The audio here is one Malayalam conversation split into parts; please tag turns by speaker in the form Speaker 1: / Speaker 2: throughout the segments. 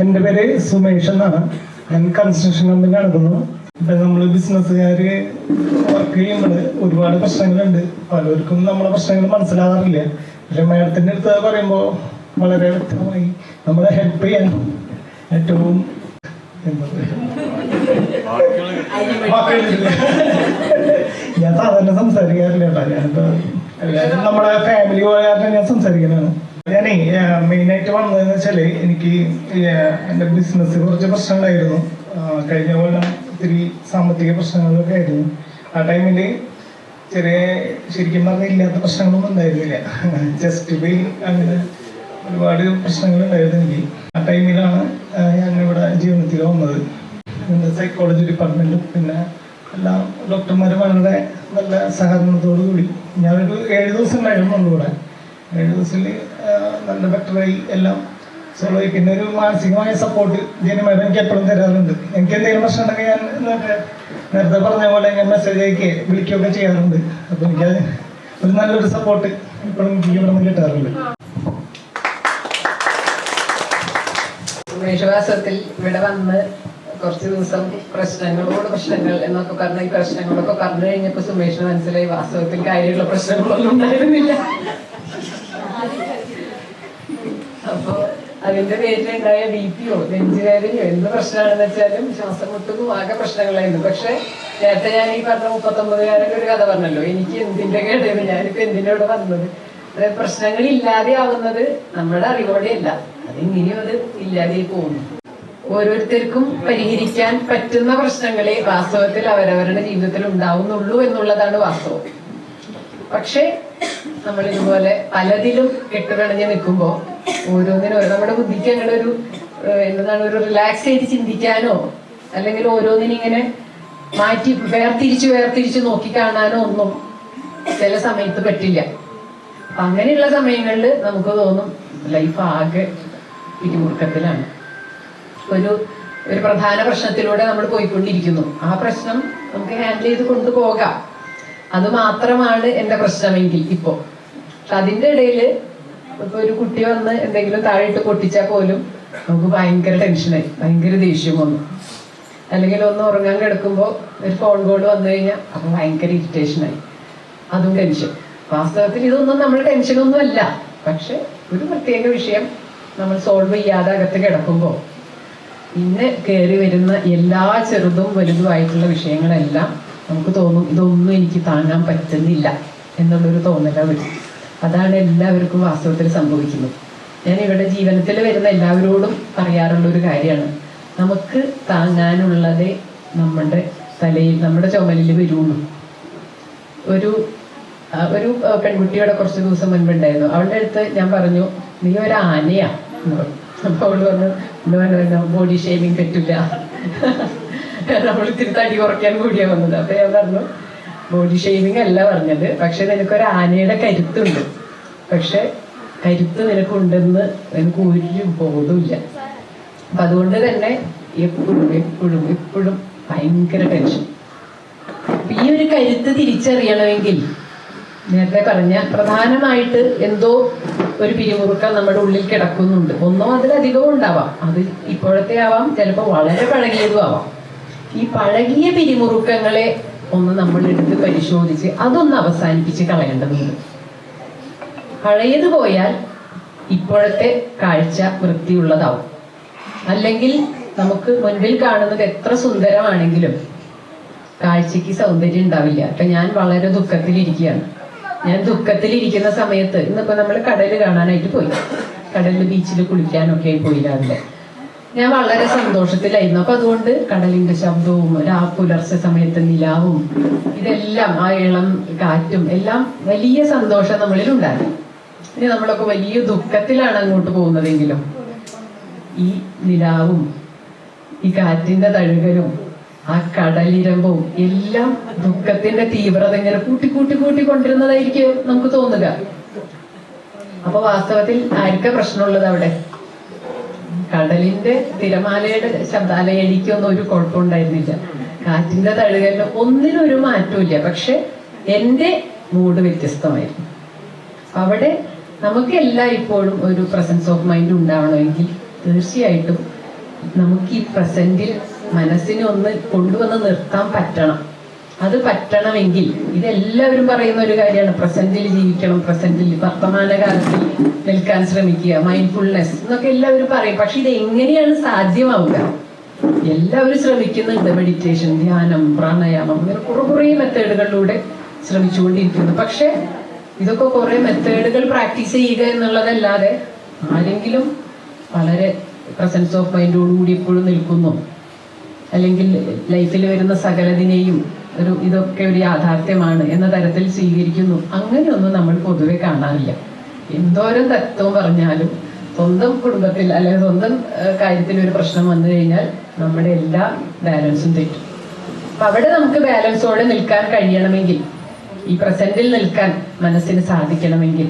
Speaker 1: എന്റെ പേര് സുമേഷ് എന്നാണ്. ഞാൻ കൺസ്ട്രക്ഷൻ കമ്പനി നടക്കുന്നു ഇപ്പൊ നമ്മൾ ബിസിനസ്സുകാര് വർക്ക് ചെയ്യുമ്പോൾ ഒരുപാട് പ്രശ്നങ്ങളുണ്ട്. പലർക്കും നമ്മളെ പ്രശ്നങ്ങൾ മനസ്സിലാകാറില്ല. പക്ഷെ മേഡത്തിന്റെ അടുത്ത് പറയുമ്പോ വളരെ വ്യക്തമായി നമ്മളെ ഹെൽപ്പ് ചെയ്യാൻ ഏറ്റവും ഞാൻ സാധാരണ സംസാരിക്കാറില്ല കേട്ടോ. എല്ലാവരും നമ്മുടെ ഫാമിലി പോയ ഞാൻ സംസാരിക്കുന്നതാണ് ഞാനേ മെയിൻ ആയിട്ട് വന്നതെന്ന് വെച്ചാൽ എനിക്ക് എന്റെ ബിസിനസ് കുറച്ച് പ്രശ്നങ്ങളായിരുന്നു. ആഹ്, കഴിഞ്ഞ കൊല്ലം ഒത്തിരി സാമ്പത്തിക പ്രശ്നങ്ങളൊക്കെ ആയിരുന്നു. ആ ടൈമിൽ ചെറിയ ശരിക്കും പറഞ്ഞാൽ ഇല്ലാത്ത പ്രശ്നങ്ങളൊന്നും ഉണ്ടായിരുന്നില്ല. ജസ്റ്റ് പേ അങ്ങനെ ഒരുപാട് പ്രശ്നങ്ങൾ ഉണ്ടായിരുന്നു എനിക്ക്. ആ ടൈമിലാണ് ഞാൻ ഇവിടെ ജീവിതത്തിൽ വന്നത്. പിന്നെ സൈക്കോളജി ഡിപ്പാർട്ട്മെന്റും പിന്നെ എല്ലാം ഡോക്ടർമാർ വളരെ നല്ല സഹകരണത്തോടു കൂടി ഞാനൊരു ഏഴ് ദിവസം ഉണ്ടായിരുന്നു ഇവിടെ. ഏഴ് ദിവസത്തിൽ നല്ല ബെറ്ററായി എല്ലാം സോൾവ് ആയി. പിന്നെ ഒരു മാനസികമായ സപ്പോർട്ട് ജെനി മാഡം എനിക്ക് എപ്പോഴും തരാറുണ്ട്. എനിക്ക് എന്തെങ്കിലും പ്രശ്നം ഉണ്ടെങ്കിൽ ഞാൻ എന്നിട്ട് നേരത്തെ പറഞ്ഞ പോലെ ഞാൻ മെസ്സേജ് അയക്കുകയെ വിളിക്കുകയൊക്കെ ചെയ്യാറുണ്ട്. അപ്പോൾ എനിക്ക് ഒരു നല്ലൊരു സപ്പോർട്ട് ഇപ്പോഴും എനിക്ക് ഇവിടെ നിന്ന് കിട്ടാറുണ്ട്.
Speaker 2: മേഷവാസത്തിൽ ഇവിടെ വന്ന് കുറച്ച് ദിവസം പ്രശ്നങ്ങളോട് പ്രശ്നങ്ങൾ എന്നൊക്കെ പറഞ്ഞ ഈ പ്രശ്നങ്ങളൊക്കെ പറഞ്ഞു കഴിഞ്ഞപ്പോ സുമേഷിന് മനസ്സിലായി വാസ്തവത്തിൽ കാര്യമുള്ള പ്രശ്നങ്ങളൊന്നും ഉണ്ടായിരുന്നില്ല അപ്പൊ അതിന്റെ പേരിലുണ്ടായ ബി പിയോ നെഞ്ചുവേദനയോ എന്ത് പ്രശ്നമാണെന്ന് വെച്ചാലും ശ്വാസം മുട്ടുന്നു ആകെ പ്രശ്നങ്ങളായിരുന്നു. പക്ഷെ നേരത്തെ ഞാൻ ഈ പറഞ്ഞ മുപ്പത്തൊമ്പതുകാരന്റെ ഒരു കഥ പറഞ്ഞല്ലോ. എനിക്ക് എന്തിന്റെ കേടായിരുന്നു? ഞാനിപ്പോ എന്തിനോട് വന്നത്? അതായത് പ്രശ്നങ്ങൾ ഇല്ലാതെ ആവുന്നത് നമ്മുടെ അറിവോടെയല്ല. അതിങ്ങനെയും അത് ഇല്ലാതെ പോകുന്നു. ഓരോരുത്തർക്കും പരിഹരിക്കാൻ പറ്റുന്ന പ്രശ്നങ്ങളെ വാസ്തവത്തിൽ അവരവരുടെ ജീവിതത്തിൽ ഉണ്ടാവുന്നുള്ളൂ എന്നുള്ളതാണ് വാസ്തവം. പക്ഷേ നമ്മൾ ഇതുപോലെ പലതിലും കെട്ടുകണഞ്ഞ് നിൽക്കുമ്പോ ഓരോന്നിനും ഓരോ- നമ്മുടെ ബുദ്ധിക്ക് അങ്ങനെ ഒരു എന്താണ് ഒരു റിലാക്സ് ചെയ്ത് ചിന്തിക്കാനോ അല്ലെങ്കിൽ ഓരോന്നിനിങ്ങനെ മാറ്റി വേർതിരിച്ച് വേർതിരിച്ച് നോക്കി കാണാനോ ഒന്നും ചില സമയത്ത് പറ്റില്ല. അങ്ങനെയുള്ള സമയങ്ങളിൽ നമുക്ക് തോന്നും ലൈഫ് ആകെ പിരിമുറുക്കത്തിലാണ്. ഒരു ഒരു പ്രധാന പ്രശ്നത്തിലൂടെ നമ്മൾ പോയിക്കൊണ്ടിരിക്കുന്നു. ആ പ്രശ്നം നമുക്ക് ഹാൻഡിൽ ചെയ്ത് കൊണ്ടുപോകാം അത് മാത്രമാണ് എന്റെ പ്രശ്നമെങ്കിൽ ഇപ്പോ. പക്ഷെ അതിന്റെ ഇപ്പൊ ഒരു കുട്ടി വന്ന് എന്തെങ്കിലും താഴെയിട്ട് പൊട്ടിച്ചാൽ പോലും നമുക്ക് ഭയങ്കര ടെൻഷനായി ഭയങ്കര ദേഷ്യം വന്നു. അല്ലെങ്കിൽ ഒന്ന് ഉറങ്ങാൻ കിടക്കുമ്പോൾ ഒരു ഫോൺ കോൾ വന്നു കഴിഞ്ഞാൽ അപ്പൊ ഭയങ്കര ഇറിറ്റേഷനായി അതും ടെൻഷൻ വാസ്തവത്തിൽ ഇതൊന്നും നമ്മൾ ടെൻഷനൊന്നും അല്ല. പക്ഷെ ഒരു പ്രത്യേക വിഷയം നമ്മൾ സോൾവ് ചെയ്യാതെ അകത്ത് കിടക്കുമ്പോൾ ഇന്ന് കയറി വരുന്ന എല്ലാ ചെറുതും വലുതുമായിട്ടുള്ള വിഷയങ്ങളെല്ലാം നമുക്ക് തോന്നും ഇതൊന്നും എനിക്ക് താങ്ങാൻ പറ്റുന്നില്ല എന്നുള്ളൊരു തോന്നലാണ് വരും അതാണ് എല്ലാവർക്കും വാസ്തവത്തിൽ സംഭവിക്കുന്നത്. ഞാൻ ഇവിടെ ജീവനത്തിൽ വരുന്ന എല്ലാവരോടും പറയാറുള്ള ഒരു കാര്യമാണ്. നമുക്ക് താങ്ങാനുള്ളതേ നമ്മുടെ തലയിൽ നമ്മുടെ ചുമലിൽ വരുള്ളൂ. ഒരു ഒരു പെൺകുട്ടിയുടെ കുറച്ച് ദിവസം മുൻപുണ്ടായിരുന്നു. അവളുടെ അടുത്ത് ഞാൻ പറഞ്ഞു നീ ഒരു ആനയാ. അപ്പൊ അവൾ പറഞ്ഞു നോ നോ ബോഡി ഷേവിങ് പറ്റില്ല നമ്മൾ ഇത്തിരി തടി കുറയ്ക്കാൻ കൂടിയാ വന്നത്. അപ്പൊ ഞാൻ പറഞ്ഞു ബോഡി ഷെയ്മിങ് അല്ല പറഞ്ഞത്. പക്ഷെ നിനക്കൊരു ആനയുടെ കരുത്തുണ്ട്. പക്ഷെ കരുത്ത് നിനക്കുണ്ടെന്ന് നിനക്ക് ഒരു ബോധമില്ല അപ്പൊ അതുകൊണ്ട് തന്നെ എപ്പോഴും എപ്പോഴും എപ്പോഴും ഭയങ്കര ടെൻഷൻ ഈ ഒരു കരുത്ത് തിരിച്ചറിയണമെങ്കിൽ നേരത്തെ പറഞ്ഞ പ്രധാനമായിട്ട് എന്തോ ഒരു പിരിമുറുക്കം നമ്മുടെ ഉള്ളിൽ കിടക്കുന്നുണ്ട്. ഒന്നോ അതിലധികവും ഉണ്ടാവാം. അത് ഇപ്പോഴത്തെ ആവാം. ചിലപ്പോൾ വളരെ പഴകിയതും ആവാം. ഈ പഴകിയ പിരിമുറുക്കങ്ങളെ ഒന്ന് നമ്മൾ എടുത്ത് പരിശോധിച്ച് അതൊന്ന് അവസാനിപ്പിച്ച് കളയേണ്ടതുണ്ട് പഴയത് പോയാൽ ഇപ്പോഴത്തെ കാഴ്ച വൃത്തിയുള്ളതാവും. അല്ലെങ്കിൽ നമുക്ക് മുൻപിൽ കാണുന്നത് എത്ര സുന്ദരമാണെങ്കിലും കാഴ്ചക്ക് സൗന്ദര്യം ഉണ്ടാവില്ല. അപ്പൊ ഞാൻ വളരെ ദുഃഖത്തിലിരിക്കുകയാണ്. ഞാൻ ദുഃഖത്തിലിരിക്കുന്ന സമയത്ത് ഇന്നിപ്പോ നമ്മൾ കടൽ കാണാനായിട്ട് പോയി. കടലിൽ ബീച്ചിൽ കുളിക്കാനൊക്കെ ആയി പോയി രാവിലെ ഞാൻ വളരെ സന്തോഷത്തിലായിരുന്നു. അപ്പൊ അതുകൊണ്ട് കടലിന്റെ ശബ്ദവും രാ പുലർച്ചെ സമയത്ത് നിലാവും ഇതെല്ലാം ആ ഇളം കാറ്റും എല്ലാം വലിയ സന്തോഷം നമ്മളിൽ ഉണ്ടായിരുന്നു ഇനി നമ്മളൊക്കെ വലിയ ദുഃഖത്തിലാണ് അങ്ങോട്ട് പോകുന്നതെങ്കിലും. ഈ നിലാവും ഈ കാറ്റിന്റെ തഴുകലും ആ കടലിരമ്പും എല്ലാം ദുഃഖത്തിന്റെ തീവ്രത ഇങ്ങനെ കൂട്ടി കൂട്ടി കൂട്ടി കൊണ്ടിരുന്നതായിരിക്കും നമുക്ക് തോന്നുക. അപ്പൊ വാസ്തവത്തിൽ ആർക്കാ പ്രശ്നമുള്ളത് അവിടെ? കടലിന്റെ തിരമാലയുടെ ശബ്ദാലയടിക്കൊന്നും ഒരു കുഴപ്പമുണ്ടായിരുന്നില്ല. കാറ്റിന്റെ തഴുകലിന് ഒന്നിനും ഒരു മാറ്റമില്ല പക്ഷെ എന്റെ മൂഡ് വ്യത്യസ്തമായിരുന്നു. അവിടെ നമുക്ക് എല്ലാ ഇപ്പോഴും ഒരു പ്രസൻസ് ഓഫ് മൈൻഡ് ഉണ്ടാവണമെങ്കിൽ തീർച്ചയായിട്ടും നമുക്ക് ഈ പ്രസന്റിൽ മനസ്സിനെ ഒന്ന് കൊണ്ടുവന്ന് നിർത്താൻ പറ്റണം. അത് പറ്റണമെങ്കിൽ ഇതെല്ലാവരും പറയുന്ന ഒരു കാര്യമാണ്. പ്രസന്റിൽ ജീവിക്കണം പ്രസന്റിൽ വർത്തമാനകാലത്തിൽ നിൽക്കാൻ ശ്രമിക്കുക മൈൻഡ്ഫുൾനെസ് എന്നൊക്കെ എല്ലാവരും പറയും. പക്ഷെ ഇത് എങ്ങനെയാണ് സാധ്യമാവുക? എല്ലാവരും ശ്രമിക്കുന്നുണ്ട് മെഡിറ്റേഷൻ ധ്യാനം പ്രാണായാമം. അങ്ങനെ കുറെ കുറേ മെത്തേഡുകളിലൂടെ ശ്രമിച്ചുകൊണ്ടിരിക്കുന്നു. പക്ഷെ ഇതൊക്കെ കുറെ മെത്തേഡുകൾ പ്രാക്ടീസ് ചെയ്യുക എന്നുള്ളതല്ലാതെ ആരെങ്കിലും വളരെ പ്രസൻസ് ഓഫ് മൈൻഡോടുകൂടി എപ്പോഴും നിൽക്കുന്നു. അല്ലെങ്കിൽ ലൈഫിൽ വരുന്ന സകലതിനെയും ഒരു ഇതൊക്കെ ഒരു യാഥാർത്ഥ്യമാണ് എന്ന തരത്തിൽ സ്വീകരിക്കുന്നു. അങ്ങനെയൊന്നും നമ്മൾ പൊതുവെ കാണാറില്ല. എന്തോരം തത്വം പറഞ്ഞാലും സ്വന്തം കുടുംബത്തിൽ അല്ലെങ്കിൽ സ്വന്തം കാര്യത്തിൽ ഒരു പ്രശ്നം വന്നു കഴിഞ്ഞാൽ നമ്മുടെ എല്ലാ ബാലൻസും തെറ്റും. അപ്പൊ അവിടെ നമുക്ക് ബാലൻസോടെ നിൽക്കാൻ കഴിയണമെങ്കിൽ ഈ പ്രസന്റിൽ നിൽക്കാൻ മനസ്സിന് സാധിക്കണമെങ്കിൽ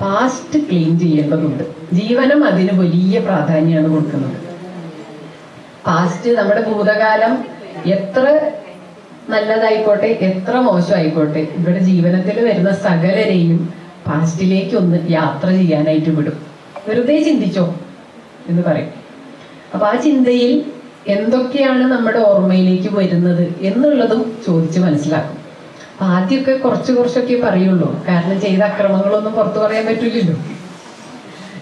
Speaker 2: പാസ്റ്റ് ക്ലീൻ ചെയ്യേണ്ടതുണ്ട്. ജീവനം അതിന് വലിയ പ്രാധാന്യമാണ് കൊടുക്കുന്നത്. പാസ്റ്റ് നമ്മുടെ ഭൂതകാലം എത്ര നല്ലതായിക്കോട്ടെ എത്ര മോശമായിക്കോട്ടെ ഇവിടെ ജീവനത്തിൽ വരുന്ന സകലരെയും പാസ്റ്റിലേക്ക് ഒന്ന് യാത്ര ചെയ്യാനായിട്ട് വിടും. വെറുതെ ചിന്തിച്ചോ എന്ന് പറയും. അപ്പൊ ആ ചിന്തയിൽ എന്തൊക്കെയാണ് നമ്മുടെ ഓർമ്മയിലേക്ക് വരുന്നത് എന്നുള്ളതും ചോദിച്ച് മനസ്സിലാക്കും. അപ്പൊ ആദ്യമൊക്കെ കുറച്ച് കുറച്ചൊക്കെ പറയുള്ളൂ. കാരണം ചെയ്ത അക്രമങ്ങളൊന്നും പുറത്തു പറയാൻ പറ്റില്ലല്ലോ.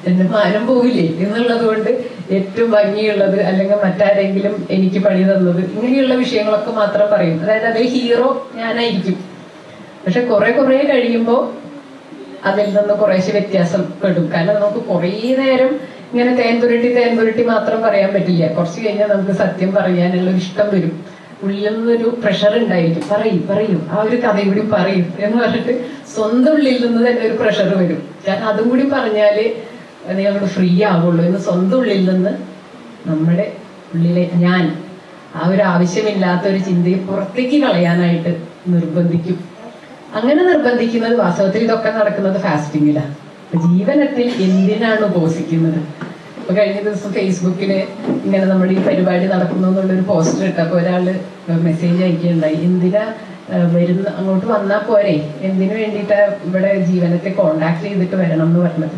Speaker 2: എന്റെ മാനം പോവില്ലേ എന്നുള്ളത് കൊണ്ട് ഏറ്റവും ഭംഗിയുള്ളത് അല്ലെങ്കിൽ മറ്റാരെങ്കിലും എനിക്ക് പണി തന്നത് ഇങ്ങനെയുള്ള വിഷയങ്ങളൊക്കെ മാത്രം പറയും. അതായത് അതിൽ ഹീറോ ഞാനായിരിക്കും. പക്ഷെ കുറെ കുറെ കഴിയുമ്പോൾ അതിൽ നിന്ന് കുറേശ്ശെ വ്യത്യാസം പെടും. കാരണം നമുക്ക് കുറേ നേരം ഇങ്ങനെ തേൻ പുരട്ടി തേൻ പുരട്ടി മാത്രം പറയാൻ പറ്റില്ല. കുറച്ച് കഴിഞ്ഞാൽ നമുക്ക് സത്യം പറയാനുള്ള ഇഷ്ടം വരും. ഉള്ളിൽ നിന്നൊരു പ്രഷർ ഉണ്ടായിരിക്കും. പറയും പറയും. ആ ഒരു കഥ കൂടി പറയും എന്ന് പറഞ്ഞിട്ട് സ്വന്തം ഉള്ളിൽ നിന്ന് തന്നെ ഒരു പ്രഷർ വരും. കാരണം അതും കൂടി പറഞ്ഞാൽ നിങ്ങളോട് ഫ്രീ ആവുള്ളൂ എന്ന് സ്വന്തം ഉള്ളിൽ നിന്ന് നമ്മുടെ ഉള്ളിലെ ഞാൻ ആ ഒരു ആവശ്യമില്ലാത്ത ഒരു ചിന്തയെ പുറത്തേക്ക് കളയാനായിട്ട് നിർബന്ധിക്കും. അങ്ങനെ നിർബന്ധിക്കുന്നത് വാസ്തവത്തിൽ ഇതൊക്കെ നടക്കുന്നത് ഫാസ്റ്റിങ്ങിലാണ് ജീവനത്തിൽ എന്തിനാണ് ഉപസിക്കുന്നത് ഇപ്പൊ കഴിഞ്ഞ ദിവസം ഫേസ്ബുക്കിൽ ഇങ്ങനെ നമ്മുടെ ഈ പരിപാടി നടക്കുന്നു എന്നുള്ളൊരു പോസ്റ്റർ ഇട്ടപ്പോ ഒരാൾ മെസ്സേജ് അയക്കുകയുണ്ടായി. എന്തിനാ വരുന്ന അങ്ങോട്ട് വന്നാ പോരെ? എന്തിനു വേണ്ടിയിട്ടാ ഇവിടെ ജീവനത്തെ കോണ്ടാക്ട് ചെയ്തിട്ട് വരണം എന്ന് പറഞ്ഞത്?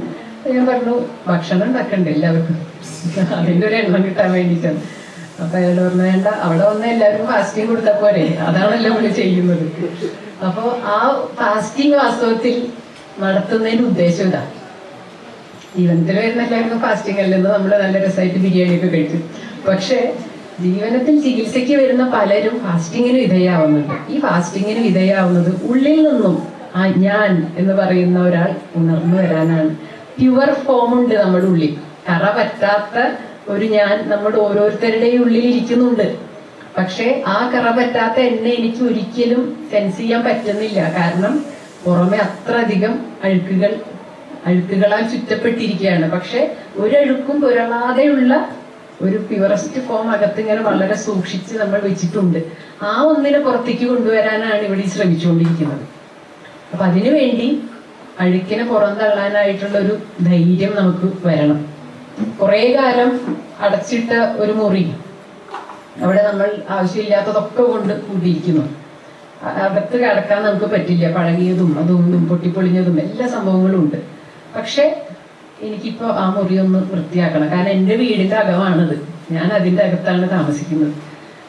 Speaker 2: ഞാൻ പറഞ്ഞു ഭക്ഷണം ഉണ്ടാക്കണ്ടേ എല്ലാവർക്കും. അതിന്റെ ഒരു എണ്ണം കിട്ടാൻ വേണ്ടിയിട്ടാണ്. അപ്പൊ അയാൾ പറഞ്ഞു വേണ്ട അവിടെ വന്ന് എല്ലാവർക്കും ഫാസ്റ്റിംഗ് കൊടുത്താ പോരെ. അതാണല്ലോ ഇവിടെ ചെയ്യുന്നത്. അപ്പോ ആ ഫാസ്റ്റിംഗ് വാസ്തവത്തിൽ നടത്തുന്നതിന്റെ ഉദ്ദേശം ഇതാ. ജീവനത്തിൽ വരുന്ന എല്ലാവർക്കും ഫാസ്റ്റിംഗ് അല്ലെന്ന് നമ്മൾ നല്ല രസമായിട്ട് ബിരിയാണി ഒക്കെ കഴിക്കും. പക്ഷേ ജീവനത്തിൽ ചികിത്സയ്ക്ക് വരുന്ന പലരും ഫാസ്റ്റിങ്ങിന് വിധേയാവുന്നുണ്ട്. ഈ ഫാസ്റ്റിങ്ങിന് വിധേയാവുന്നത് ഉള്ളിൽ നിന്നും ആ ഞാൻ എന്ന് പറയുന്ന ഒരാൾ ഉണർന്നു വരാനാണ്. പ്യുവർ ഫോം ഉണ്ട് നമ്മുടെ ഉള്ളിൽ. കറ പറ്റാത്ത ഒരു ഞാൻ നമ്മുടെ ഓരോരുത്തരുടെയും ഉള്ളിൽ ഇരിക്കുന്നുണ്ട്. പക്ഷെ ആ കറ പറ്റാത്ത എന്നെ എനിക്ക് ഒരിക്കലും സെൻസ് ചെയ്യാൻ പറ്റുന്നില്ല. കാരണം പുറമെ അത്ര അധികം അഴുക്കുകൾ അഴുക്കുകളാൽ ചുറ്റപ്പെട്ടിരിക്കുകയാണ്. പക്ഷെ ഒരഴുക്കും പുരളാതെയുള്ള ഒരു പ്യുവറസ്റ്റ് ഫോം അകത്ത് ഇങ്ങനെ വളരെ സൂക്ഷിച്ച് നമ്മൾ വെച്ചിട്ടുണ്ട്. ആ ഒന്നിനെ പുറത്തേക്ക് കൊണ്ടുവരാനാണ് ഇവിടെ ശ്രമിച്ചുകൊണ്ടിരിക്കുന്നത്. അപ്പൊ അതിനു വേണ്ടി അഴുക്കിനെ പുറന്തള്ളാനായിട്ടുള്ള ഒരു ധൈര്യം നമുക്ക് വരണം. കുറെ കാലം അടച്ചിട്ട ഒരു മുറി അവിടെ നമ്മൾ ആവശ്യമില്ലാത്തതൊക്കെ കൊണ്ട് കൂട്ടിയിരിക്കുന്നു. അകത്ത് കിടക്കാൻ നമുക്ക് പറ്റില്ല. പഴകിയതും അതും പൊട്ടിപ്പൊളിഞ്ഞതും എല്ലാ സംഭവങ്ങളും ഉണ്ട്. പക്ഷെ എനിക്കിപ്പോ ആ മുറി ഒന്ന് വൃത്തിയാക്കണം. കാരണം എന്റെ വീടിന്റെ അകമാണത്. ഞാൻ അതിന്റെ അകത്താണ് താമസിക്കുന്നത്.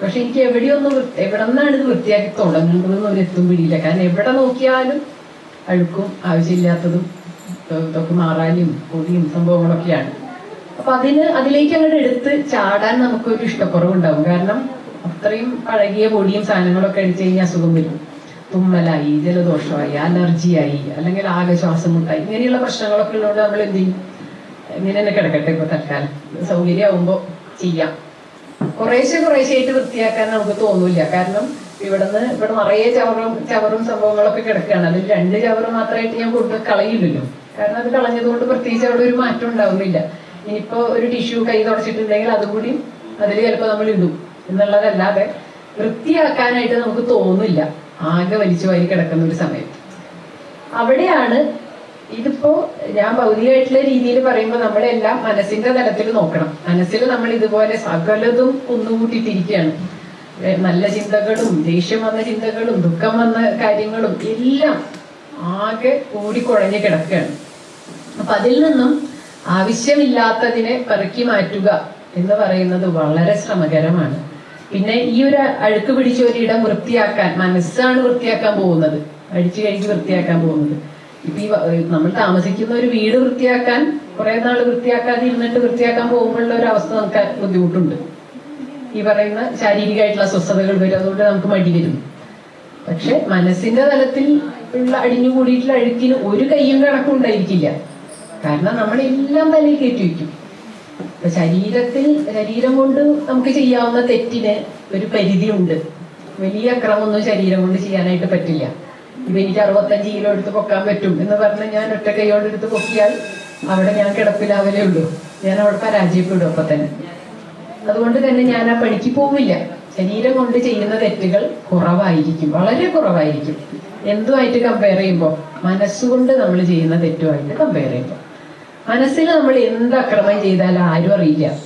Speaker 2: പക്ഷെ എനിക്ക് എവിടെയൊന്ന് എവിടെ നിന്നാണ് ഇത് വൃത്തിയാക്കി തുടങ്ങേണ്ടതെന്ന് ഒരു എത്തും പിടിയില്ല. കാരണം എവിടെ നോക്കിയാലും അഴുക്കും ആവശ്യമില്ലാത്തതും ഇതൊ- ഇതൊക്കെ മാറാനും പൊടിയും സംഭവങ്ങളൊക്കെയാണ്. അപ്പൊ അതിന് അതിലേക്ക് അങ്ങോട്ട് എടുത്ത് ചാടാൻ നമുക്കൊരു ഇഷ്ടക്കുറവുണ്ടാവും. കാരണം അത്രയും പഴകിയ പൊടിയും സാധനങ്ങളൊക്കെ അടിച്ചു കഴിഞ്ഞാൽ അസുഖം വരും. തുമ്മലായി ജലദോഷമായി അലർജിയായി അല്ലെങ്കിൽ ആകെ ശ്വാസം മുട്ടായി ഇങ്ങനെയുള്ള പ്രശ്നങ്ങളൊക്കെ ഉള്ളതുകൊണ്ട് നമ്മൾ എന്ത് ചെയ്യും? ഇങ്ങനെ തന്നെ കിടക്കട്ടെ ഇപ്പൊ തൽക്കാലം. സൗകര്യമാകുമ്പോ ചെയ്യാം. കുറേശ്ശെ കുറേശ്ശെയായിട്ട് വൃത്തിയാക്കാൻ നമുക്ക് തോന്നൂല കാരണം ഇവിടുന്ന് ഇവിടെ നിറയെ ചവറും ചവറും സംഭവങ്ങളൊക്കെ കിടക്കുകയാണ്. അതിൽ രണ്ട് ചവറ് മാത്രമായിട്ട് ഞാൻ കൊണ്ട് കളയില്ലല്ലോ കാരണം അത് കളഞ്ഞതുകൊണ്ട് പ്രത്യേകിച്ച് അവിടെ ഒരു മാറ്റം ഉണ്ടാവുന്നില്ല. ഇനിയിപ്പോ ഒരു ടിഷ്യൂ കൈ തുടച്ചിട്ടുണ്ടെങ്കിൽ അതുകൂടി അതിൽ ചിലപ്പോൾ നമ്മൾ ഇടും എന്നുള്ളതല്ലാതെ വൃത്തിയാക്കാനായിട്ട് നമുക്ക് തോന്നില്ല ആകെ വലിച്ചു വാരി കിടക്കുന്ന ഒരു സമയം അവിടെയാണ് ഇതിപ്പോ ഞാൻ ഭൗതികമായിട്ടുള്ള രീതിയിൽ പറയുമ്പോൾ നമ്മളെല്ലാം മനസ്സിന്റെ തലത്തിൽ നോക്കണം. മനസ്സിൽ നമ്മൾ ഇതുപോലെ സകലതും കുന്നുകൂട്ടിട്ടിരിക്കുകയാണ് ഏ, നല്ല ചിന്തകളും ദേഷ്യം വന്ന ചിന്തകളും ദുഃഖം വന്ന കാര്യങ്ങളും എല്ലാം ആകെ ഓടിക്കുഴഞ്ഞു കിടക്കുകയാണ്. അപ്പൊ അതിൽ നിന്നും ആവശ്യമില്ലാത്തതിനെ പെറുക്കി മാറ്റുക എന്ന് പറയുന്നത് വളരെ ശ്രമകരമാണ്. പിന്നെ ഈ ഒരു അഴുക്ക് പിടിച്ച ഒരു ഇടം വൃത്തിയാക്കാൻ മനസ്സാണ് വൃത്തിയാക്കാൻ പോകുന്നത്. അടിച്ചു കഴുകി വൃത്തിയാക്കാൻ പോകുന്നത്. ഇപ്പൊ ഈ നമ്മൾ താമസിക്കുന്ന ഒരു വീട് വൃത്തിയാക്കാൻ കുറെ നാൾ വൃത്തിയാക്കാതെ ഇരുന്നിട്ട് വൃത്തിയാക്കാൻ പോകുമ്പോഴുള്ള ഒരു അവസ്ഥ നമുക്ക് ബുദ്ധിമുട്ടുണ്ട്. ഈ പറയുന്ന ശാരീരികമായിട്ടുള്ള അസ്വസ്ഥതകൾ വരും. അതുകൊണ്ട് നമുക്ക് മടി വരും. പക്ഷെ മനസ്സിന്റെ തലത്തിൽ ഉള്ള അടിഞ്ഞു കൂടിയിട്ടുള്ള അഴുക്കിന് ഒരു കയ്യും കണക്കും ഉണ്ടായിരിക്കില്ല. കാരണം നമ്മളെല്ലാം തലയിൽ കയറ്റി വയ്ക്കും. അപ്പൊ ശരീരത്തിൽ ശരീരം കൊണ്ട് നമുക്ക് ചെയ്യാവുന്ന തെറ്റിന് ഒരു പരിധി ഉണ്ട് വലിയ അക്രമമൊന്നും ശരീരം കൊണ്ട് ചെയ്യാനായിട്ട് പറ്റില്ല. ഇപ്പൊ എനിക്ക് അറുപത്തഞ്ച് കിലോ എടുത്ത് പൊക്കാൻ പറ്റും എന്ന് പറഞ്ഞാൽ ഞാൻ ഒറ്റ കൈയോടെടുത്ത് പൊക്കിയാൽ അവിടെ ഞാൻ കിടപ്പിലാവലേ ഉള്ളൂ. ഞാൻ അവിടെ പരാജയപ്പെടും അപ്പൊ തന്നെ അതുകൊണ്ട് തന്നെ ഞാൻ ആ പണിക്ക് പോവില്ല. ശരീരം കൊണ്ട് ചെയ്യുന്ന തെറ്റുകൾ കുറവായിരിക്കും. വളരെ കുറവായിരിക്കും. എന്തുമായിട്ട് കമ്പയർ ചെയ്യുമ്പോൾ മനസ്സുകൊണ്ട് നമ്മൾ ചെയ്യുന്ന തെറ്റുമായിട്ട് കമ്പയർ ചെയ്യുമ്പോൾ മനസ്സിൽ നമ്മൾ എന്ത് അക്രമം ചെയ്താലും ആരും അറിയില്ല.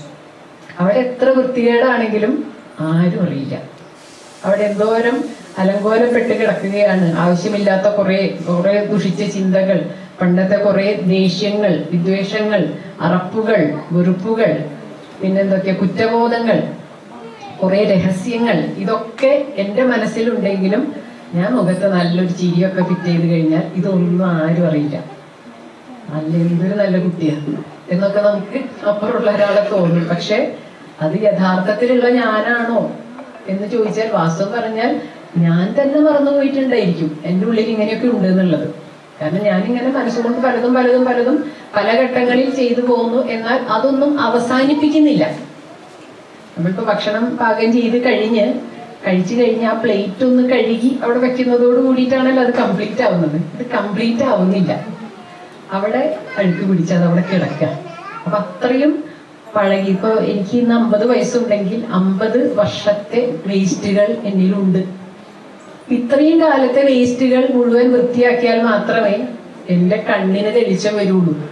Speaker 2: അവിടെ എത്ര വൃത്തികേടാണെങ്കിലും ആരും അറിയില്ല. അവിടെ എന്തോരം അലങ്കോലപ്പെട്ട് കിടക്കുകയാണ്. ആവശ്യമില്ലാത്ത കുറെ കുറെ ദുഷിച്ച ചിന്തകൾ പണ്ടത്തെ കുറെ ദേഷ്യങ്ങൾ വിദ്വേഷങ്ങൾ അറപ്പുകൾ വെറുപ്പുകൾ പിന്നെന്തൊക്കെ കുറ്റബോധങ്ങൾ കുറെ രഹസ്യങ്ങൾ ഇതൊക്കെ എന്റെ മനസ്സിലുണ്ടെങ്കിലും ഞാൻ മുഖത്ത് നല്ലൊരു ചിരിയൊക്കെ ഫിറ്റ് ചെയ്ത് കഴിഞ്ഞാൽ ഇതൊന്നും ആരും അറിയില്ല. നല്ല എന്തൊരു നല്ല കുട്ടിയാണ് എന്നൊക്കെ നമുക്ക് അപ്പുറമുള്ള ഒരാളെ തോന്നും. പക്ഷെ അത് യഥാർത്ഥത്തിലുള്ള ഞാനാണോ എന്ന് ചോദിച്ചാൽ വാസ്തവം പറഞ്ഞാൽ ഞാൻ തന്നെ മറന്നു പോയിട്ടുണ്ടായിരിക്കും എന്റെ ഉള്ളിൽ ഇങ്ങനെയൊക്കെ ഉണ്ട് എന്നുള്ളത്. കാരണം ഞാനിങ്ങനെ മനസ്സുകൊണ്ട് പലതും പലതും പലതും പല ഘട്ടങ്ങളിൽ ചെയ്തു പോകുന്നു എന്നാൽ അതൊന്നും അവസാനിപ്പിക്കുന്നില്ല. നമ്മളിപ്പോ ഭക്ഷണം പാകം ചെയ്ത് കഴിഞ്ഞ് കഴിച്ചു കഴിഞ്ഞ് ആ പ്ലേറ്റ് ഒന്ന് കഴുകി അവിടെ വെക്കുന്നതോട് കൂടിയിട്ടാണല്ലോ അത് കംപ്ലീറ്റ് ആവുന്നത്. ഇത് കംപ്ലീറ്റ് ആവുന്നില്ല. അവിടെ അഴുക്ക് പിടിച്ചത് അവിടെ കിടക്കുക. അപ്പൊ അത്രയും പഴകി ഇപ്പൊ എനിക്ക് ഇന്ന് അമ്പത് വയസ്സുണ്ടെങ്കിൽ അമ്പത് വർഷത്തെ വേസ്റ്റുകൾ എന്നിലുണ്ട്. ഇത്രയും കാലത്തെ വേസ്റ്റുകൾ മുഴുവൻ വൃത്തിയാക്കിയാൽ മാത്രമേ എന്റെ കണ്ണിന് തെളിച്ചം വരുള്ളൂ.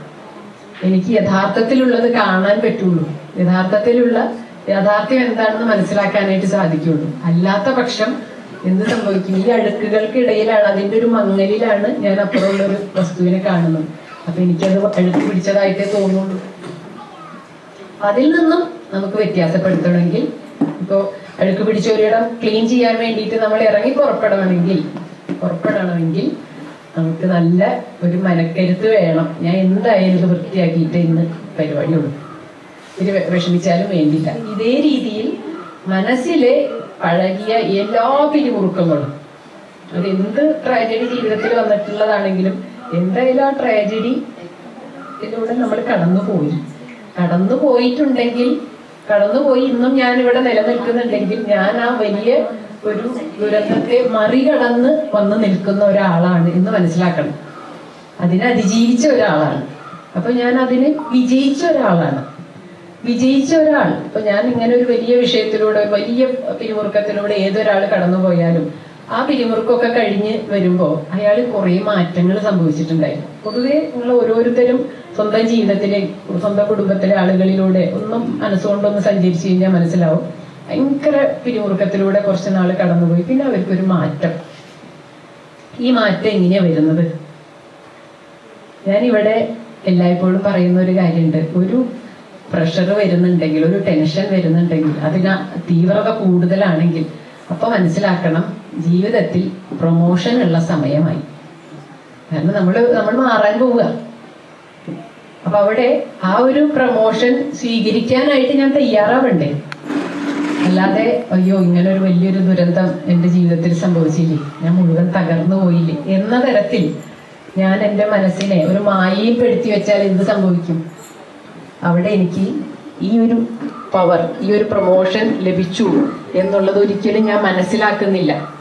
Speaker 2: എനിക്ക് യഥാർത്ഥത്തിലുള്ളത് കാണാൻ പറ്റുള്ളൂ. യഥാർത്ഥത്തിലുള്ള യാഥാർത്ഥ്യം എന്താണെന്ന് മനസ്സിലാക്കാനായിട്ട് സാധിക്കുള്ളൂ. അല്ലാത്ത പക്ഷം എന്ത് സംഭവിക്കും? ഈ അഴുക്കുകൾക്കിടയിലാണ് അതിന്റെ ഒരു മങ്ങലിലാണ് ഞാൻ അപ്പുറമുള്ള ഒരു വസ്തുവിനെ കാണുന്നത്. അപ്പൊ എനിക്കത് അഴുക്ക് പിടിച്ചതായിട്ടേ തോന്നുള്ളൂ. അതിൽ നിന്നും നമുക്ക് വ്യത്യാസപ്പെടുത്തണമെങ്കിൽ ഇപ്പോ അഴുക്ക് പിടിച്ച ക്ലീൻ ചെയ്യാൻ വേണ്ടിയിട്ട് നമ്മൾ ഇറങ്ങി പുറപ്പെടണമെങ്കിൽ പുറപ്പെടണമെങ്കിൽ നമുക്ക് നല്ല ഒരു മനക്കരുത്ത് വേണം. ഞാൻ എന്തായാലും ഇത് വൃത്തിയാക്കിയിട്ട് ഇന്ന് പരിപാടിയുള്ളൂ ഇത് വിഷമിച്ചാലും വേണ്ടില്ല ഇതേ രീതിയിൽ മനസ്സിലെ പഴകിയ എല്ലാ പിരിമുറുക്കങ്ങളും അത് എന്ത് ട്രാജഡി ജീവിതത്തിൽ വന്നിട്ടുള്ളതാണെങ്കിലും എന്തായാലും ആ ട്രാജഡി ഇതിലൂടെ നമ്മൾ കടന്നുപോയി. കടന്നു പോയിട്ടുണ്ടെങ്കിൽ കടന്നുപോയി. ഇന്നും ഞാൻ ഇവിടെ നിലനിൽക്കുന്നുണ്ടെങ്കിൽ ഞാൻ ആ വലിയ ഒരു ദുരന്തത്തെ മറികടന്ന് വന്ന് നിൽക്കുന്ന ഒരാളാണ് എന്ന് മനസ്സിലാക്കണം. അതിനെ അതിജീവിച്ച ഒരാളാണ്. അപ്പൊ ഞാൻ അതിന് വിജയിച്ച ഒരാളാണ്. വിജയിച്ച ഒരാൾ. ഇപ്പൊ ഞാൻ ഇങ്ങനെ ഒരു വലിയ വിഷയത്തിലൂടെ വലിയ പിരിമുറുക്കത്തിലൂടെ ഏതൊരാൾ കടന്നുപോയാലും ആ പിരിമുറുക്കമൊക്കെ കഴിഞ്ഞ് വരുമ്പോ അയാൾ കുറെ മാറ്റങ്ങൾ സംഭവിച്ചിട്ടുണ്ടായിരുന്നു. പൊതുവെ നിങ്ങൾ ഓരോരുത്തരും സ്വന്തം ജീവിതത്തിലെ സ്വന്തം കുടുംബത്തിലെ ആളുകളിലൂടെ ഒന്നും മനസ്സുകൊണ്ടൊന്ന് സഞ്ചരിച്ചു കഴിഞ്ഞാൽ മനസ്സിലാവും. ഭയങ്കര പിരിമുറുക്കത്തിലൂടെ കുറച്ച് നാൾ കടന്നുപോയി. പിന്നെ അവർക്കൊരു മാറ്റം. ഈ മാറ്റം എങ്ങനെയാ വരുന്നത്? ഞാനിവിടെ എല്ലായ്പ്പോഴും പറയുന്ന ഒരു കാര്യമുണ്ട്. ഒരു പ്രഷർ വരുന്നുണ്ടെങ്കിൽ ഒരു ടെൻഷൻ വരുന്നുണ്ടെങ്കിൽ അതിന് തീവ്രത കൂടുതലാണെങ്കിൽ അപ്പൊ മനസ്സിലാക്കണം ജീവിതത്തിൽ പ്രൊമോഷൻ ഉള്ള സമയമായി. കാരണം നമ്മൾ നമ്മൾ മാറാൻ പോവുക. അപ്പൊ അവിടെ ആ ഒരു പ്രമോഷൻ സ്വീകരിക്കാനായിട്ട് ഞാൻ തയ്യാറാവണ്ടേ? അല്ലാതെ അയ്യോ ഇങ്ങനെ ഒരു വലിയൊരു ദുരന്തം എന്റെ ജീവിതത്തിൽ സംഭവിച്ചില്ലേ? ഞാൻ മുഴുവൻ തകർന്നു പോയില്ലേ? എന്ന തരത്തിൽ ഞാൻ എന്റെ മനസ്സിനെ ഒരു മായയിൽ പെടുത്തി വെച്ചാൽ എന്ത് സംഭവിക്കും? അവിടെ എനിക്ക് ഈ ഒരു പവർ ഈ ഒരു പ്രൊമോഷൻ ലഭിച്ചു എന്നുള്ളത് ഒരിക്കലും ഞാൻ മനസ്സിലാക്കുന്നില്ല.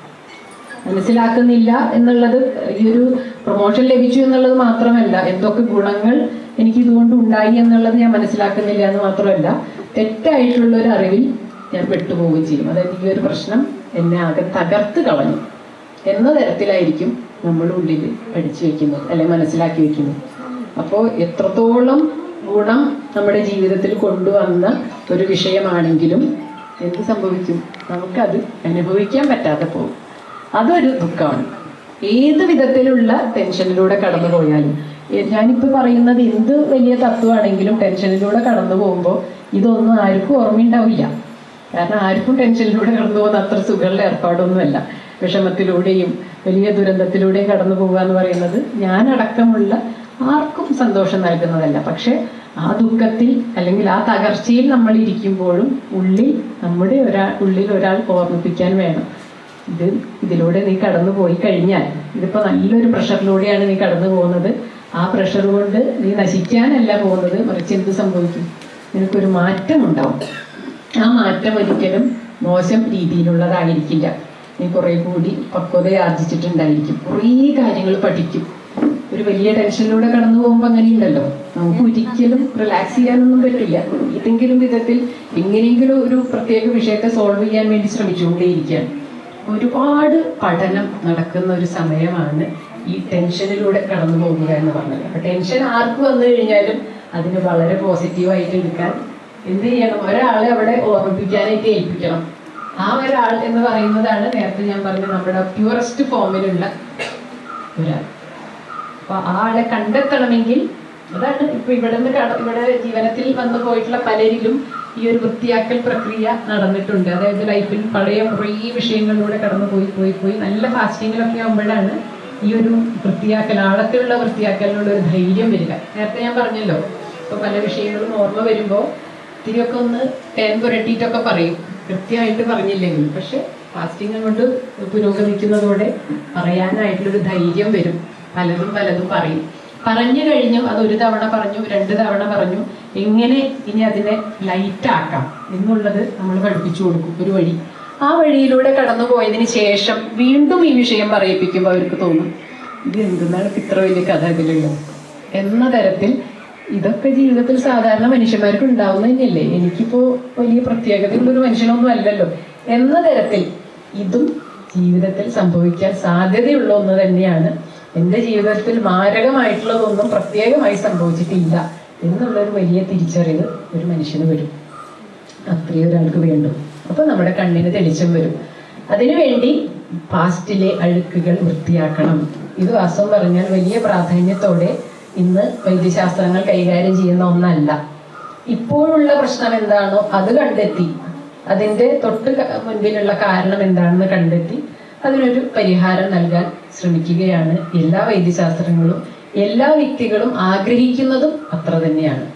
Speaker 2: മനസ്സിലാക്കുന്നില്ല എന്നുള്ളത് ഈ ഒരു പ്രൊമോഷൻ ലഭിച്ചു എന്നുള്ളത് മാത്രമല്ല എന്തൊക്കെ ഗുണങ്ങൾ എനിക്ക് ഇതുകൊണ്ട് ഉണ്ടായി എന്നുള്ളത് ഞാൻ മനസ്സിലാക്കുന്നില്ല എന്ന് മാത്രമല്ല തെറ്റായിട്ടുള്ള ഒരു അറിവിൽ ഞാൻ പെട്ടുപോവുകയും ചെയ്യും. അതായത് ഈ ഒരു പ്രശ്നം എന്നെ ആകെ തകർത്ത് കളഞ്ഞു. എന്ന തരത്തിലായിരിക്കും നമ്മൾ ഉള്ളിൽ പഠിച്ചു വെക്കുന്നത് അല്ലെ മനസ്സിലാക്കി വെക്കുന്നത്. അപ്പോൾ എത്രത്തോളം ഗുണം നമ്മുടെ ജീവിതത്തിൽ കൊണ്ടുവന്ന ഒരു വിഷയമാണെങ്കിലും എന്ത് സംഭവിക്കും? നമുക്കത് അനുഭവിക്കാൻ പറ്റാതെ പോകും. അതൊരു ദുഃഖമാണ്. ഏത് വിധത്തിലുള്ള ടെൻഷനിലൂടെ കടന്നു പോയാലും ഞാനിപ്പോൾ ഞാനിപ്പോ പറയുന്നത് എന്ത് വലിയ തത്വമാണെങ്കിലും ടെൻഷനിലൂടെ കടന്നു പോകുമ്പോൾ ഇതൊന്നും ആർക്കും ഓർമ്മയുണ്ടാവില്ല. കാരണം ആർക്കും ടെൻഷനിലൂടെ കടന്നു പോകുന്ന അത്ര സുഖമുള്ള ഏർപ്പാടൊന്നുമല്ല. വിഷമത്തിലൂടെയും വലിയ ദുരന്തത്തിലൂടെയും കടന്നു പോകുക എന്ന് പറയുന്നത് ഞാനടക്കമുള്ള ആർക്കും സന്തോഷം നൽകുന്നതല്ല. പക്ഷെ ആ ദുഃഖത്തിൽ അല്ലെങ്കിൽ ആ തകർച്ചയിൽ നമ്മൾ ഇരിക്കുമ്പോഴും ഉള്ളിൽ നമ്മുടെ ഒരാൾ ഉള്ളിൽ ഒരാൾ ഓർമ്മിപ്പിക്കാൻ വേണം. ഇത് ഇതിലൂടെ നീ കടന്നു പോയി കഴിഞ്ഞാൽ ഇതിപ്പോ നല്ലൊരു പ്രഷറിലൂടെയാണ് നീ കടന്നു പോകുന്നത്. ആ പ്രഷർ കൊണ്ട് നീ നശിക്കാനല്ല പോകുന്നത് മറിച്ച് എന്ത് സംഭവിക്കും? നിനക്കൊരു മാറ്റം ഉണ്ടാവും ആ മാറ്റം ഒരിക്കലും മോശം രീതിയിലുള്ളതായിരിക്കില്ല. നീ കുറെ കൂടി പക്വത ആർജിച്ചിട്ടുണ്ടായിരിക്കും. കുറേ കാര്യങ്ങൾ പഠിക്കും. ഒരു വലിയ ടെൻഷനിലൂടെ കടന്നു പോകുമ്പോൾ അങ്ങനെയുണ്ടല്ലോ. നമുക്ക് ഒരിക്കലും റിലാക്സ് ചെയ്യാനൊന്നും പറ്റില്ല. ഏതെങ്കിലും വിധത്തിൽ എങ്ങനെയെങ്കിലും ഒരു പ്രത്യേക വിഷയത്തെ സോൾവ് ചെയ്യാൻ വേണ്ടി ശ്രമിച്ചുകൊണ്ടേയിരിക്കുകയാണ്. ഒരുപാട് പഠനം നടക്കുന്ന ഒരു സമയമാണ് ഈ ടെൻഷനിലൂടെ കടന്നു പോകുക എന്ന് പറഞ്ഞത്. അപ്പൊ ടെൻഷൻ ആർക്ക് വന്നു കഴിഞ്ഞാലും അതിന് വളരെ പോസിറ്റീവായിട്ട് എടുക്കാൻ എന്ത് ചെയ്യണം? ഒരാളെ അവിടെ ഓർമ്മിപ്പിക്കാനായിട്ട് ഏൽപ്പിക്കണം. ആ ഒരാൾ എന്ന് പറയുന്നതാണ് നേരത്തെ ഞാൻ പറഞ്ഞ നമ്മുടെ പ്യൂറസ്റ്റ് ഫോമിലുള്ള ഒരാൾ. അപ്പൊ ആ ആളെ കണ്ടെത്തണമെങ്കിൽ അതാണ് ഇപ്പൊ ഇവിടെ നിന്ന് ഇവിടെ ജീവനത്തിൽ വന്നു പോയിട്ടുള്ള പലരിലും ഈ ഒരു വൃത്തിയാക്കൽ പ്രക്രിയ നടന്നിട്ടുണ്ട്. അതായത് ലൈഫിൽ പഴയ കുറേ വിഷയങ്ങളിലൂടെ കടന്നു പോയി പോയി പോയി. നല്ല ഫാസ്റ്റിങ്ങിലൊക്കെ ആകുമ്പോഴാണ് ഈ ഒരു വൃത്തിയാക്കൽ ആഴത്തിലുള്ള വൃത്തിയാക്കലിനുള്ള ഒരു ധൈര്യം വരിക. നേരത്തെ ഞാൻ പറഞ്ഞല്ലോ ഇപ്പൊ പല വിഷയങ്ങളും ഓർമ്മ വരുമ്പോൾ ഇത്തിരിയൊക്കെ ഒന്ന് തേൻ പുരട്ടിയിട്ടൊക്കെ പറയും. കൃത്യമായിട്ട് പറഞ്ഞില്ലെങ്കിൽ പക്ഷെ ഫാസ്റ്റിംഗ് കൊണ്ട് പുരോഗമിക്കുന്നതോടെ പറയാനായിട്ടുള്ളൊരു ധൈര്യം വരും. പലതും പലതും പറയും. പറഞ്ഞു കഴിഞ്ഞു അത് ഒരു തവണ പറഞ്ഞു രണ്ട് തവണ പറഞ്ഞു. എങ്ങനെ ഇനി അതിനെ ലൈറ്റ് ആക്കാം? എന്നുള്ളത് നമ്മൾ പഠിപ്പിച്ചു കൊടുക്കും ഒരു വഴി. ആ വഴിയിലൂടെ കടന്നു പോയതിന് ശേഷം വീണ്ടും ഈ വിഷയം പറയിപ്പിക്കുമ്പോൾ അവർക്ക് തോന്നും ഇത് എന്തെന്നാണ് ഇത്ര വലിയ കഥ ഇതിലുള്ളത് എന്ന തരത്തിൽ ഇതൊക്കെ ജീവിതത്തിൽ സാധാരണ മനുഷ്യന്മാർക്ക് ഉണ്ടാവുന്ന തന്നെയല്ലേ എനിക്കിപ്പോ വലിയ പ്രത്യേകതയുള്ള ഒരു മനുഷ്യനൊന്നും അല്ലല്ലോ. എന്ന തരത്തിൽ ഇതും ജീവിതത്തിൽ സംഭവിക്കാൻ സാധ്യതയുള്ള ഒന്ന് തന്നെയാണ്. എന്റെ ജീവിതത്തിൽ മാരകമായിട്ടുള്ളതൊന്നും പ്രത്യേകമായി സംഭവിച്ചിട്ടില്ല. എന്നുള്ളൊരു വലിയ തിരിച്ചറിവ് ഒരു മനുഷ്യന് വരും. അത്രയും ഒരാൾക്ക് വേണ്ടു. അപ്പൊ നമ്മുടെ കണ്ണിന് തെളിച്ചം വരും. അതിനുവേണ്ടി പാസ്റ്റിലെ അഴുക്കുകൾ വൃത്തിയാക്കണം. ഇത് വാസം പറഞ്ഞാൽ വലിയ പ്രാധാന്യത്തോടെ ഇന്ന് വൈദ്യശാസ്ത്രങ്ങൾ കൈകാര്യം ചെയ്യുന്ന ഒന്നല്ല. ഇപ്പോഴുള്ള പ്രശ്നം എന്താണോ അത് കണ്ടെത്തി. അതിന്റെ തൊട്ട് മുൻപിലുള്ള കാരണം എന്താണെന്ന് കണ്ടെത്തി അതിനൊരു പരിഹാരം നൽകാൻ ശ്രമിക്കുകയാണ് എല്ലാ വൈദ്യശാസ്ത്രങ്ങളും എല്ലാ വ്യക്തികളും ആഗ്രഹിക്കുന്നതും അത്ര തന്നെയാണ്.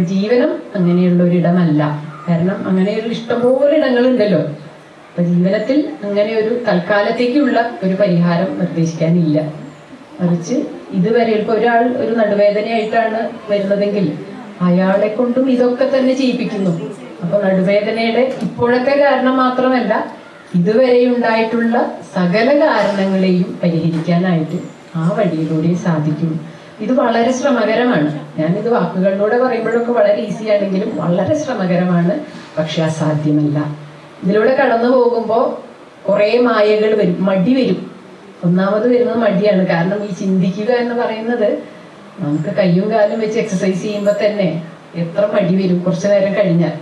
Speaker 2: ജീവനം അങ്ങനെയുള്ള ഒരിടമല്ല. കാരണം അങ്ങനെയുള്ള ഇഷ്ടംപോലെ ഇടങ്ങളുണ്ടല്ലോ. അപ്പൊ ജീവനത്തിൽ അങ്ങനെ ഒരു തൽക്കാലത്തേക്കുള്ള ഒരു പരിഹാരം നിർദ്ദേശിക്കാനില്ല. മറിച്ച് ഇതുവരെ ഇപ്പൊ ഒരാൾ ഒരു നടുവേദനയായിട്ടാണ് വരുന്നതെങ്കിൽ അയാളെ കൊണ്ടും ഇതൊക്കെ തന്നെ ചെയ്യിപ്പിക്കുന്നു. അപ്പൊ നടുവേദനയുടെ ഇപ്പോഴത്തെ കാരണം മാത്രമല്ല ഇതുവരെ ഉണ്ടായിട്ടുള്ള സകല കാരണങ്ങളെയും പരിഹരിക്കാനായിട്ട് ആ വഴിയിലൂടെ സാധിക്കും. ഇത് വളരെ ശ്രമകരമാണ്. ഞാൻ ഇത് വാക്കുകളിലൂടെ പറയുമ്പോഴൊക്കെ വളരെ ഈസി ആണെങ്കിലും വളരെ ശ്രമകരമാണ്. പക്ഷെ അസാധ്യമല്ല. ഇതിലൂടെ കടന്നു പോകുമ്പോൾ കുറെ മായകൾ വരും. മടി വരും. ഒന്നാമത് വരുന്നത് മടിയാണ്. കാരണം ഈ ചിന്തിക്കുക എന്ന് പറയുന്നത് നമുക്ക് കയ്യും കാലും വെച്ച് എക്സസൈസ് ചെയ്യുമ്പോൾ തന്നെ എത്ര മടി വരും. കുറച്ചു നേരം കഴിഞ്ഞാൽ.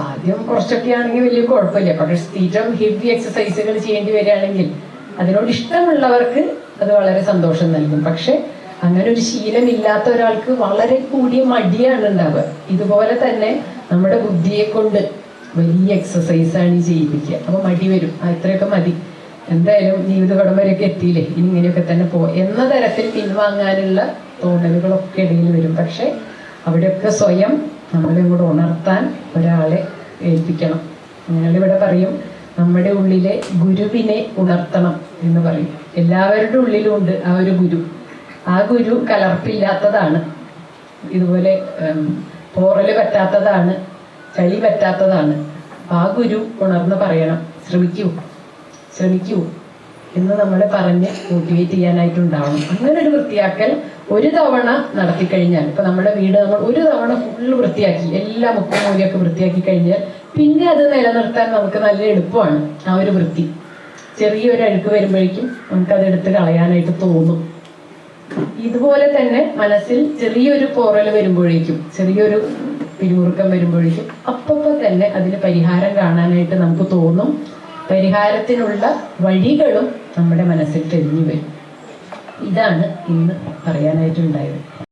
Speaker 2: ആദ്യം കുറച്ചൊക്കെ ആണെങ്കിൽ വലിയ കുഴപ്പമില്ല. പക്ഷെ സ്ഥിരം ഹെവി എക്സസൈസുകൾ ചെയ്യേണ്ടി വരികയാണെങ്കിൽ അതിനോട് ഇഷ്ടമുള്ളവർക്ക് അത് വളരെ സന്തോഷം നൽകും. പക്ഷെ അങ്ങനെ ഒരു ശീലമില്ലാത്ത ഒരാൾക്ക് വളരെ കൂടിയ മടിയാണ് ഉണ്ടാവുക. ഇതുപോലെ തന്നെ നമ്മുടെ ബുദ്ധിയെ കൊണ്ട് വലിയ എക്സസൈസ് ആണ് ഈ ചെയ്യിപ്പിക്കുക. അപ്പൊ മടി വരും. അത്രയൊക്കെ മതി. എന്തായാലും ജീവിതകടം വരെയൊക്കെ എത്തിയില്ലേ? ഇനി ഇങ്ങനെയൊക്കെ തന്നെ പോ. എന്ന തരത്തിൽ പിൻവാങ്ങാനുള്ള തോന്നലുകളൊക്കെ ഇടയിൽ വരും. പക്ഷെ അവിടെയൊക്കെ സ്വയം നമ്മളെ കൂടെ ഉണർത്താൻ ഒരാളെ ഏൽപ്പിക്കണം. ഞങ്ങളിവിടെ പറയും നമ്മുടെ ഉള്ളിലെ ഗുരുവിനെ ഉണർത്തണം എന്ന് പറയും. എല്ലാവരുടെ ഉള്ളിലും ഉണ്ട് ആ ഒരു ഗുരു. ആ ഗുരു കലർപ്പില്ലാത്തതാണ്. ഇതുപോലെ പോറൽ പറ്റാത്തതാണ് ചളി പറ്റാത്തതാണ്. ആ ഗുരു ഉണർന്ന് പറയണം ശ്രമിക്കൂ ശ്രമിക്കൂ എന്ന് നമ്മളെ പറഞ്ഞ് മോട്ടിവേറ്റ് ചെയ്യാനായിട്ടുണ്ടാവണം. അങ്ങനെ ഒരു വൃത്തിയാക്കൽ ഒരു തവണ നടത്തി കഴിഞ്ഞാൽ ഇപ്പൊ നമ്മുടെ വീട് നമ്മൾ ഒരു തവണ ഫുള്ള് വൃത്തിയാക്കി എല്ലാ മുക്കും മൂലയൊക്കെ വൃത്തിയാക്കി കഴിഞ്ഞാൽ പിന്നെ അത് നിലനിർത്താൻ നമുക്ക് നല്ല എളുപ്പമാണ് ആ ഒരു വൃത്തി. ചെറിയൊരു അഴുക്ക് വരുമ്പോഴേക്കും നമുക്കത് എടുത്ത് കളയാനായിട്ട് തോന്നും. ഇതുപോലെ തന്നെ മനസ്സിൽ ചെറിയൊരു പോറൽ വരുമ്പോഴേക്കും ചെറിയൊരു പിരിമുറുക്കം വരുമ്പോഴേക്കും അപ്പപ്പോ തന്നെ അതിന് പരിഹാരം കാണാനായിട്ട് നമുക്ക് തോന്നും. പരിഹാരത്തിനുള്ള വഴികളും നമ്മുടെ മനസ്സിൽ തെളിഞ്ഞു വരും. ഇതാണ് ഇന്ന് പറയാനായിട്ടുണ്ടായത്.